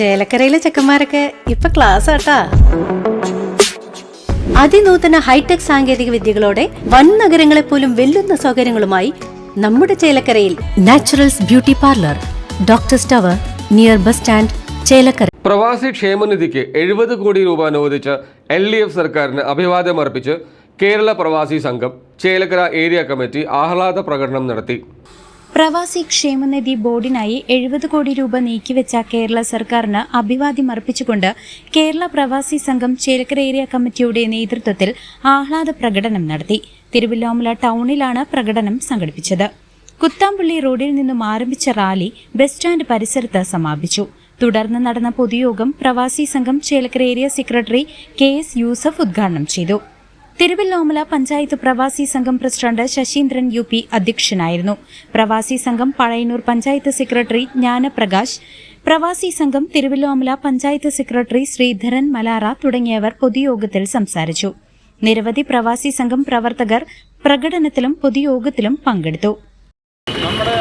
ചേലക്കരയിലെ ചെക്കന്മാരൊക്കെ ഇപ്പൊ ക്ലാസ് ആട്ടാ. അതിനൂതന ഹൈടെക് സാങ്കേതിക വിദ്യകളോടെ വൻ നഗരങ്ങളെ പോലും വെല്ലുന്ന സൗകര്യങ്ങളുമായി നമ്മുടെ ചേലക്കരയിൽ നാച്ചുറൽസ് ബ്യൂട്ടി പാർലർ ഡോക്ടർ സ്റ്റവർ നിയർ ബസ് സ്റ്റാൻഡ് ചേലക്കര. പ്രവാസി ക്ഷേമനിധിക്ക് എഴുപത് കോടി രൂപ അനുവദിച്ച എൽ ഡി എഫ് സർക്കാരിന് അഭിവാദ്യം അർപ്പിച്ച് കേരള പ്രവാസി സംഘം ചേലക്കര ഏരിയ കമ്മിറ്റി ആഹ്ലാദ പ്രകടനം നടത്തി. പ്രവാസി ക്ഷേമനിധി ബോർഡിനായി എഴുപത് കോടി രൂപ നീക്കിവെച്ച കേരള സർക്കാരിന് അഭിവാദ്യം അർപ്പിച്ചുകൊണ്ട് കേരള പ്രവാസി സംഘം ചേലക്കര ഏരിയ കമ്മിറ്റിയുടെ നേതൃത്വത്തിൽ ആഹ്ലാദ പ്രകടനം നടത്തി. തിരുവല്ലോമല ടൗണിലാണ് പ്രകടനം സംഘടിപ്പിച്ചത്. കുത്താമ്പള്ളി റോഡിൽ നിന്നും ആരംഭിച്ച റാലി ബസ് സ്റ്റാൻഡ് പരിസരത്ത് സമാപിച്ചു. തുടർന്ന് നടന്ന പൊതുയോഗം പ്രവാസി സംഘം Chelakkara area secretary K S Yusuf ഉദ്ഘാടനം ചെയ്തു. തിരുവല്ലോമല പഞ്ചായത്ത് പ്രവാസി സംഘം പ്രസിഡന്റ് ശശീന്ദ്രൻ യു പി അധ്യക്ഷനായിരുന്നു. പ്രവാസി സംഘം പഴയന്നൂർ പഞ്ചായത്ത് സെക്രട്ടറി ജ്ഞാനപ്രകാശ് പ്രവാസി സംഘം തിരുവല്ലോമല പഞ്ചായത്ത് സെക്രട്ടറി ശ്രീധരൻ മലാറ തുടങ്ങിയവർ പൊതുയോഗത്തിൽ സംസാരിച്ചു. നിരവധി പ്രവാസി സംഘം പ്രവർത്തകർ പ്രകടനത്തിലും പൊതുയോഗത്തിലും പങ്കെടുത്തു. നമ്മുടെ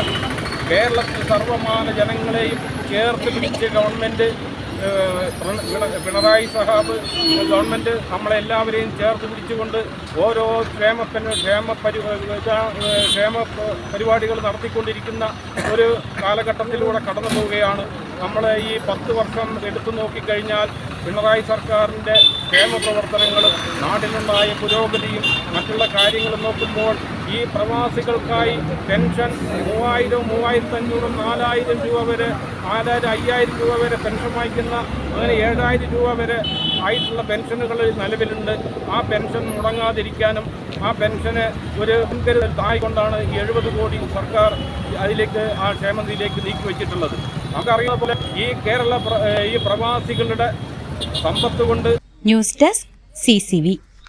കേരളത്തിൽ സർവമാന ജനങ്ങളെയും ചേർത്ത് പിടിച്ച് പിണ- പിണറായി സഹാബ് ഗവൺമെന്റ് നമ്മളെല്ലാവരെയും ചേർത്ത് പിടിച്ചുകൊണ്ട് ഓരോ ക്ഷേമ ക്ഷേമ ക്ഷേമ പരിപാടികൾ നടത്തിക്കൊണ്ടിരിക്കുന്ന ഒരു കാലഘട്ടത്തിലൂടെ കടന്നു പോവുകയാണ്. നമ്മൾ ഈ പത്ത് വർഷം എടുത്തു നോക്കിക്കഴിഞ്ഞാൽ പിണറായി സർക്കാരിന്റെ ക്ഷേമ പ്രവർത്തനങ്ങളും നാടിനുണ്ടായ പുരോഗതിയും മറ്റുള്ള കാര്യങ്ങളും നോക്കുമ്പോൾ ഈ പ്രവാസികൾക്കായി പെൻഷൻ മൂവായിരം മൂവായിരത്തി അഞ്ഞൂറും നാലായിരം രൂപ വരെ നാലായിരം അയ്യായിരം രൂപ വരെ പെൻഷൻ വാങ്ങിക്കുന്ന അങ്ങനെ ഏഴായിരം രൂപ വരെ ആയിട്ടുള്ള പെൻഷനുകൾ നിലവിലുണ്ട്. ആ പെൻഷൻ മുടങ്ങാതിരിക്കാനും ആ പെൻഷന് ഒരു മുൻകരുതൽ തായിക്കൊണ്ടാണ് ഈ എഴുപത് കോടി സർക്കാർ അതിലേക്ക് ആ ക്ഷേമനിധിയിലേക്ക് നീക്കി വെച്ചിട്ടുള്ളത്. നമുക്കറിയുന്ന പോലെ ഈ കേരള ഈ പ്രവാസികളുടെ സമ്പത്ത് കൊണ്ട് ന്യൂസ് ഡെസ്ക് സി